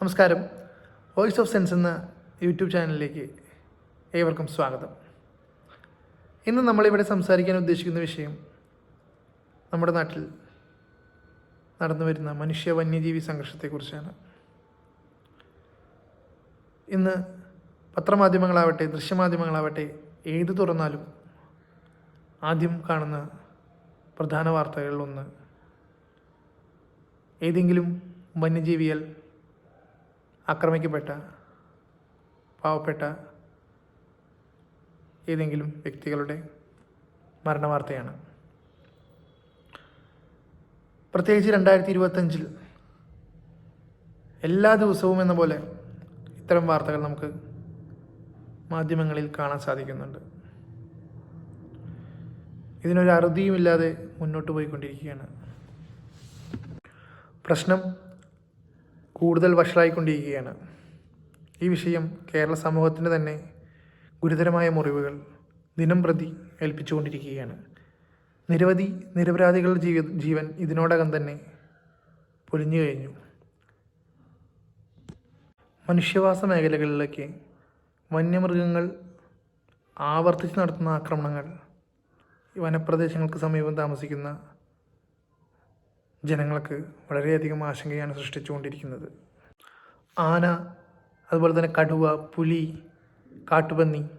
നമസ്കാരം. Voice of sense എന്ന YouTube ചാനലിലേക്ക് ഏവർക്കും സ്വാഗതം. ഇന്ന് നമ്മളിവിടെ സംസാരിക്കാൻ ഉദ്ദേശിക്കുന്ന വിഷയം നമ്മുടെ നാട്ടിൽ നടന്നു വരുന്ന മനുഷ്യ വന്യജീവി സംഘർഷത്തെക്കുറിച്ചാണ്. ഇന്ന് പത്രമാധ്യമങ്ങളാവട്ടെ ദൃശ്യമാധ്യമങ്ങളാവട്ടെ ഏത് തുറന്നാലും ആദ്യം കാണുന്ന പ്രധാന വാർത്തകളിലൊന്ന് ഏതെങ്കിലും വന്യജീവിയാൽ ആക്രമിക്കപ്പെട്ട പാവപ്പെട്ട ഏതെങ്കിലും വ്യക്തികളുടെ മരണവാർത്തയാണ്. പ്രത്യേകിച്ച് രണ്ടായിരത്തി ഇരുപത്തഞ്ചിൽ എല്ലാ ദിവസവും എന്ന പോലെ ഇത്തരം വാർത്തകൾ നമുക്ക് മാധ്യമങ്ങളിൽ കാണാൻ സാധിക്കുന്നുണ്ട്. ഇതിനൊരു അറുതിയുമില്ലാതെ മുന്നോട്ട് പോയിക്കൊണ്ടിരിക്കുകയാണ്. പ്രശ്നം കൂടുതൽ വഷളായിക്കൊണ്ടിരിക്കുകയാണ്. ഈ വിഷയം കേരള സമൂഹത്തിന് തന്നെ ഗുരുതരമായ മുറിവുകൾ ദിനം പ്രതി ഏൽപ്പിച്ചുകൊണ്ടിരിക്കുകയാണ്. നിരവധി നിരപരാധികളുടെ ജീവ ജീവൻ ഇതിനോടകം തന്നെ പൊലിഞ്ഞു കഴിഞ്ഞു. മനുഷ്യവാസ മേഖലകളിലേക്ക് വന്യമൃഗങ്ങൾ ആവർത്തിച്ച് നടത്തുന്ന ആക്രമണങ്ങൾ വനപ്രദേശങ്ങൾക്ക് സമീപം താമസിക്കുന്ന ജനങ്ങൾക്ക് വളരെയധികം ആശങ്കയാണ് സൃഷ്ടിച്ചുകൊണ്ടിരിക്കുന്നത്. ആന അതുപോലെ തന്നെ കടുവ പുലി കാട്ടുപന്നി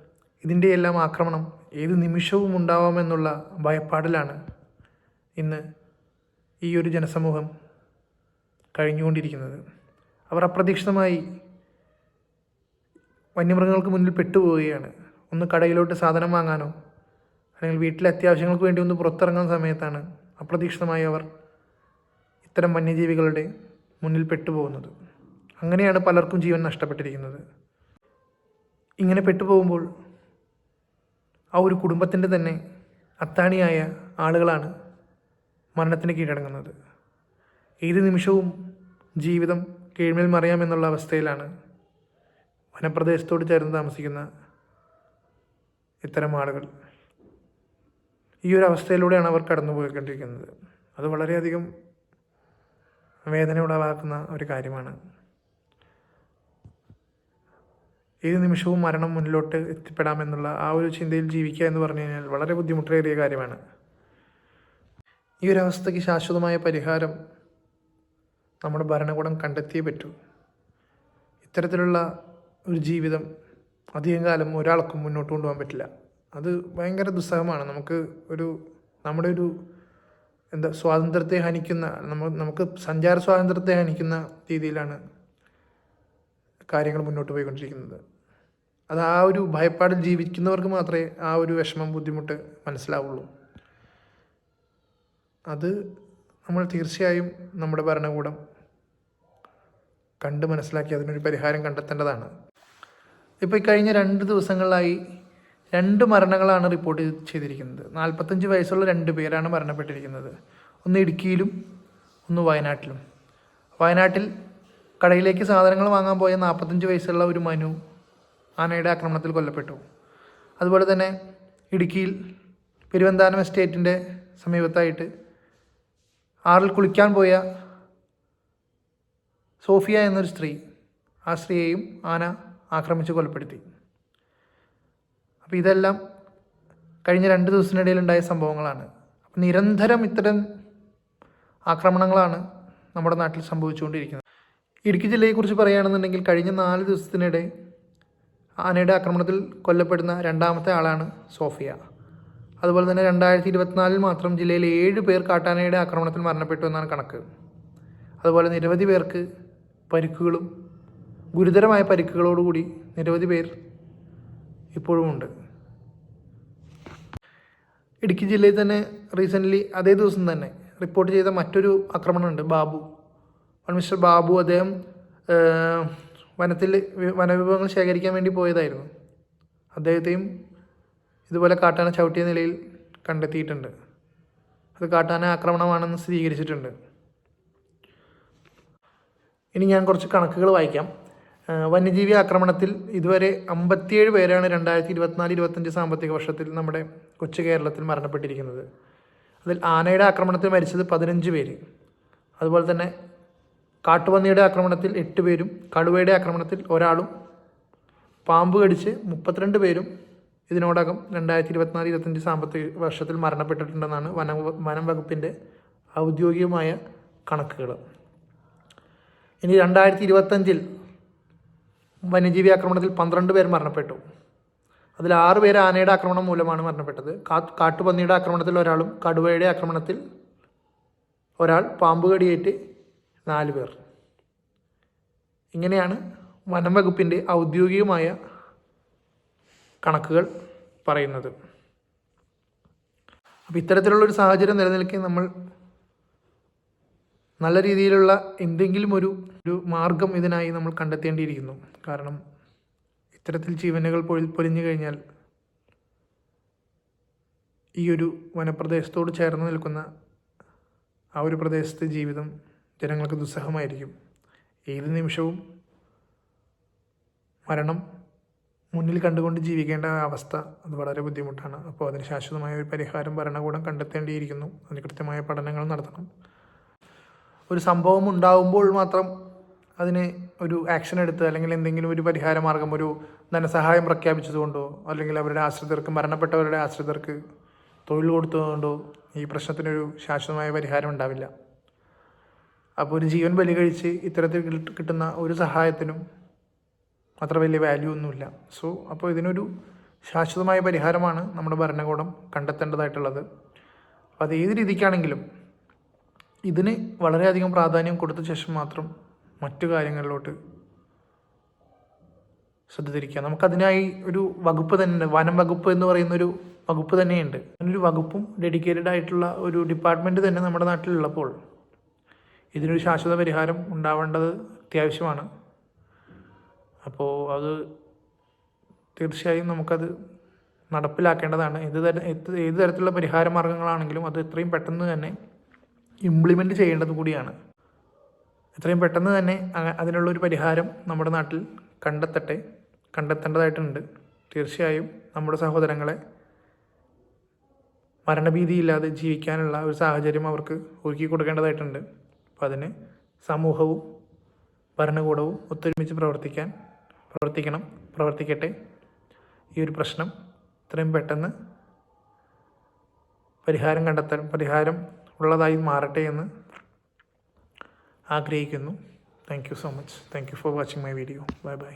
ഇതിന്റെ എല്ലാം ആക്രമണം ഏത് നിമിഷവും ഉണ്ടാവാമെന്നുള്ള ഭയപ്പാടിലാണ് ഇന്ന് ഈ ഒരു ജനസമൂഹം കഴിഞ്ഞുകൊണ്ടിരിക്കുന്നത്. അവർ അപ്രതീക്ഷിതമായി വന്യമൃഗങ്ങൾക്ക് മുന്നിൽ പെട്ടുപോവുകയാണ്. ഒന്ന് കടയിലോട്ട് സാധനം വാങ്ങാനോ അല്ലെങ്കിൽ വീട്ടിലെ അത്യാവശ്യങ്ങൾക്ക് വേണ്ടി ഒന്ന് പുറത്തിറങ്ങുന്ന സമയത്താണ് അപ്രതീക്ഷിതമായി അവർ ഇത്തരം വന്യജീവികളുടെ മുന്നിൽ പെട്ടുപോകുന്നത്. അങ്ങനെയാണ് പലർക്കും ജീവൻ നഷ്ടപ്പെട്ടിരിക്കുന്നത്. ഇങ്ങനെ പെട്ടുപോകുമ്പോൾ ആ ഒരു കുടുംബത്തിന്റെ തന്നെ അത്താണിയായ ആളുകളാണ് മരണത്തിന് കീഴടങ്ങുന്നത്. ഏത് നിമിഷവും ജീവിതം കീഴ്മേൽ മറിയാമെന്നുള്ള അവസ്ഥയിലാണ് വനപ്രദേശത്തോട് ചേർന്ന് താമസിക്കുന്ന ഇത്തരം ആളുകൾ. ഈ ഒരു അവസ്ഥയിലൂടെയാണ് അവർ കടന്നു പോയിക്കൊണ്ടിരിക്കുന്നത് അത് വളരെയധികം വേദന ഉളവാക്കുന്ന ഒരു കാര്യമാണ്. ഏത് നിമിഷവും മരണം മുന്നിലോട്ട് എത്തിപ്പെടാമെന്നുള്ള ആ ഒരു ചിന്തയിൽ ജീവിക്കുക എന്ന് പറഞ്ഞു കഴിഞ്ഞാൽ വളരെ ബുദ്ധിമുട്ടേറിയ കാര്യമാണ്. ഈ ഒരു അവസ്ഥയ്ക്ക് ശാശ്വതമായ പരിഹാരം നമ്മുടെ ഭരണകൂടം കണ്ടെത്തിയേ പറ്റൂ. ഇത്തരത്തിലുള്ള ഒരു ജീവിതം അധികം കാലം ഒരാൾക്കും മുന്നോട്ട് കൊണ്ടുപോകാൻ പറ്റില്ല. അത് ഭയങ്കര ദുസ്സഹമാണ്. നമുക്ക് ഒരു നമ്മുടെ ഒരു എന്താ സ്വാതന്ത്ര്യത്തെ ഹനിക്കുന്ന നമ്മൾ നമുക്ക് സഞ്ചാര സ്വാതന്ത്ര്യത്തെ ഹനിക്കുന്ന രീതിയിലാണ് കാര്യങ്ങൾ മുന്നോട്ട് പോയിക്കൊണ്ടിരിക്കുന്നത്. അത് ആ ഒരു ഭയപ്പാടിൽ ജീവിക്കുന്നവർക്ക് മാത്രമേ ആ ഒരു വിഷമം ബുദ്ധിമുട്ട് മനസ്സിലാവുള്ളൂ. അത് നമ്മൾ തീർച്ചയായും നമ്മുടെ ഭരണകൂടം കണ്ട് മനസ്സിലാക്കി അതിനൊരു പരിഹാരം കണ്ടെത്തേണ്ടതാണ്. ഇപ്പോൾ ഈ കഴിഞ്ഞ രണ്ട് ദിവസങ്ങളിലായി രണ്ട് മരണങ്ങളാണ് റിപ്പോർട്ട് ചെയ്തിരിക്കുന്നത്. നാൽപ്പത്തഞ്ച് വയസ്സുള്ള രണ്ട് പേരാണ് മരണപ്പെട്ടിരിക്കുന്നത്. ഒന്ന് ഇടുക്കിയിലും ഒന്ന് വയനാട്ടിലും. വയനാട്ടിൽ കടയിലേക്ക് സാധനങ്ങൾ വാങ്ങാൻ പോയ നാൽപ്പത്തഞ്ച് വയസ്സുള്ള ഒരു മനു ആനയുടെ ആക്രമണത്തിൽ കൊല്ലപ്പെട്ടു. അതുപോലെ തന്നെ ഇടുക്കിയിൽ പെരുവന്താനം എസ്റ്റേറ്റിന്റെ സമീപത്തായിട്ട് ആറിൽ കുളിക്കാൻ പോയ സോഫിയ എന്നൊരു സ്ത്രീ ആ സ്ത്രീയെയും ആന ആക്രമിച്ച് കൊലപ്പെടുത്തി. അപ്പോൾ ഇതെല്ലാം കഴിഞ്ഞ രണ്ട് ദിവസത്തിനിടയിൽ ഉണ്ടായ സംഭവങ്ങളാണ്. അപ്പം നിരന്തരം ഇത്തരം ആക്രമണങ്ങളാണ് നമ്മുടെ നാട്ടിൽ സംഭവിച്ചുകൊണ്ടിരിക്കുന്നത്. ഇടുക്കി ജില്ലയെക്കുറിച്ച് പറയുകയാണെന്നുണ്ടെങ്കിൽ കഴിഞ്ഞ നാല് ദിവസത്തിനിടെ ആനയുടെ ആക്രമണത്തിൽ കൊല്ലപ്പെടുന്ന രണ്ടാമത്തെ ആളാണ് സോഫിയ. അതുപോലെ തന്നെ രണ്ടായിരത്തി ഇരുപത്തിനാലിൽ മാത്രം ജില്ലയിൽ ഏഴ് പേർ കാട്ടാനയുടെ ആക്രമണത്തിൽ മരണപ്പെട്ടു എന്നാണ് കണക്ക്. അതുപോലെ നിരവധി പേർക്ക് പരിക്കുകളും ഗുരുതരമായ പരിക്കുകളോടുകൂടി നിരവധി പേർ ഇപ്പോഴും ഉണ്ട്. ഇടുക്കി ജില്ലയിൽ തന്നെ റീസെന്റ്ലി അതേ ദിവസം തന്നെ റിപ്പോർട്ട് ചെയ്ത മറ്റൊരു ആക്രമണമുണ്ട് ബാബു. മിസ്റ്റർ ബാബു അദ്ദേഹം വനത്തിൽ വനവിഭവങ്ങൾ ശേഖരിക്കാൻ വേണ്ടി പോയതായിരുന്നു. അദ്ദേഹത്തെയും ഇതുപോലെ കാട്ടാന ചവിട്ടിയ നിലയിൽ കണ്ടെത്തിയിട്ടുണ്ട്. അത് കാട്ടാന ആക്രമണമാണെന്ന് സ്ഥിരീകരിച്ചിട്ടുണ്ട്. ഇനി ഞാൻ കുറച്ച് കണക്കുകൾ വായിക്കാം. വന്യജീവി ആക്രമണത്തിൽ ഇതുവരെ അമ്പത്തിയേഴ് പേരാണ് രണ്ടായിരത്തി ഇരുപത്തിനാല് ഇരുപത്തഞ്ച് സാമ്പത്തിക വർഷത്തിൽ നമ്മുടെ കൊച്ചു കേരളത്തിൽ മരണപ്പെട്ടിരിക്കുന്നത്. അതിൽ ആനയുടെ ആക്രമണത്തിൽ മരിച്ചത് പതിനഞ്ച് പേര്. അതുപോലെ തന്നെ കാട്ടുപന്നിയുടെ ആക്രമണത്തിൽ എട്ട് പേരും കടുവയുടെ ആക്രമണത്തിൽ ഒരാളും പാമ്പ് കടിച്ച് മുപ്പത്തിരണ്ട് പേരും ഇതിനോടകം രണ്ടായിരത്തി ഇരുപത്തിനാല് ഇരുപത്തഞ്ച് സാമ്പത്തിക വർഷത്തിൽ മരണപ്പെട്ടിട്ടുണ്ടെന്നാണ് വനം വനം വകുപ്പിന്റെ ഔദ്യോഗികമായ കണക്കുകൾ. ഇനി രണ്ടായിരത്തി ഇരുപത്തഞ്ചിൽ വന്യജീവി ആക്രമണത്തിൽ പന്ത്രണ്ട് പേർ മരണപ്പെട്ടു. അതിൽ ആറ് പേര് ആനയുടെ ആക്രമണം മൂലമാണ് മരണപ്പെട്ടത്. കാട്ടുപന്നിയുടെ ആക്രമണത്തിൽ ഒരാളും കടുവയുടെ ആക്രമണത്തിൽ ഒരാൾ പാമ്പ് കടിയേറ്റ് നാല് പേർ. ഇങ്ങനെയാണ് വനം വകുപ്പിന്റെ ഔദ്യോഗികമായ കണക്കുകൾ പറയുന്നത്. അപ്പോൾ ഇത്തരത്തിലുള്ളൊരു സാഹചര്യം നിലനിൽക്കെ നമ്മൾ നല്ല രീതിയിലുള്ള എന്തെങ്കിലും ഒരു ഒരു മാർഗം ഇതിനായി നമ്മൾ കണ്ടെത്തേണ്ടിയിരിക്കുന്നു. കാരണം ഇത്തരത്തിൽ ജീവനുകൾ പൊഴി പൊലിഞ്ഞു കഴിഞ്ഞാൽ ഈ ഒരു വനപ്രദേശത്തോട് ചേർന്ന് നിൽക്കുന്ന ആ ഒരു പ്രദേശത്തെ ജീവിതം ജനങ്ങൾക്ക് ദുസ്സഹമായിരിക്കും. ഏത് നിമിഷവും മരണം മുന്നിൽ കണ്ടുകൊണ്ട് ജീവിക്കേണ്ട അവസ്ഥ അത് വളരെ ബുദ്ധിമുട്ടാണ്. അപ്പോൾ അതിന് ശാശ്വതമായ ഒരു പരിഹാരം ഭരണകൂടം കണ്ടെത്തേണ്ടിയിരിക്കുന്നു. അതിന് കൃത്യമായ പഠനങ്ങൾ നടത്തണം. ഒരു സംഭവം ഉണ്ടാകുമ്പോൾ മാത്രം അതിന് ഒരു ആക്ഷൻ എടുത്ത് അല്ലെങ്കിൽ എന്തെങ്കിലും ഒരു പരിഹാരമാർഗം ഒരു ധനസഹായം പ്രഖ്യാപിച്ചതുകൊണ്ടോ അല്ലെങ്കിൽ അവരുടെ ആശ്രിതർക്ക് മരണപ്പെട്ടവരുടെ ആശ്രിതർക്ക് തൊഴിൽ കൊടുത്തതുകൊണ്ടോ ഈ പ്രശ്നത്തിനൊരു ശാശ്വതമായ പരിഹാരം ഉണ്ടാവില്ല. അപ്പോൾ ഒരു ജീവൻ ബലി കഴിച്ച് ഇത്തരത്തിൽ കിട്ടുന്ന ഒരു സഹായത്തിനും അത്ര വലിയ വാല്യൂ ഒന്നുമില്ല. സോ അപ്പോൾ ഇതിനൊരു ശാശ്വതമായ പരിഹാരമാണ് നമ്മുടെ ഭരണകൂടം കണ്ടെത്തേണ്ടതായിട്ടുള്ളത്. അപ്പോൾ അത് ഏത് രീതിക്കാണെങ്കിലും ഇതിന് വളരെയധികം പ്രാധാന്യം കൊടുത്ത ശേഷം മാത്രം മറ്റു കാര്യങ്ങളിലോട്ട് ശ്രദ്ധ തിരിക്കുക നമുക്കതിനായി ഒരു വകുപ്പ് തന്നെ വനം വകുപ്പ് എന്ന് പറയുന്ന ഒരു വകുപ്പ് തന്നെയുണ്ട്. അങ്ങനൊരു വകുപ്പും ഡെഡിക്കേറ്റഡ് ആയിട്ടുള്ള ഒരു ഡിപ്പാർട്ട്മെന്റ് തന്നെ നമ്മുടെ നാട്ടിലുള്ളപ്പോൾ ഇതിനൊരു ശാശ്വത പരിഹാരം ഉണ്ടാവേണ്ടത് അത്യാവശ്യമാണ്. അപ്പോൾ അത് തീർച്ചയായും നമുക്കത് നടപ്പിലാക്കേണ്ടതാണ്. ഏത് തര ഏത് തരത്തിലുള്ള പരിഹാര മാർഗങ്ങളാണെങ്കിലും അത് എത്രയും പെട്ടെന്ന് തന്നെ ഇംപ്ലിമെന്റ് ചെയ്യേണ്ടത് കൂടിയാണ്. എത്രയും പെട്ടെന്ന് തന്നെ അതിനുള്ളൊരു പരിഹാരം നമ്മുടെ നാട്ടിൽ കണ്ടെത്തട്ടെ കണ്ടെത്തേണ്ടതായിട്ടുണ്ട്. തീർച്ചയായും നമ്മുടെ സഹോദരങ്ങളെ മരണഭീതിയില്ലാതെ ജീവിക്കാനുള്ള ഒരു സാഹചര്യം അവർക്ക് ഒരുക്കി കൊടുക്കേണ്ടതായിട്ടുണ്ട്. അപ്പോൾ അതിന് സമൂഹവും ഭരണകൂടവും ഒത്തൊരുമിച്ച് പ്രവർത്തിക്കാൻ പ്രവർത്തിക്കണം പ്രവർത്തിക്കട്ടെ. ഈ ഒരു പ്രശ്നം എത്രയും പെട്ടെന്ന് പരിഹാരം കണ്ടെത്താൻ പരിഹാരം ഉള്ളതായി മാറട്ടെ എന്ന് ആഗ്രഹിക്കുന്നു. Thank you so much thank you for watching my video bye bye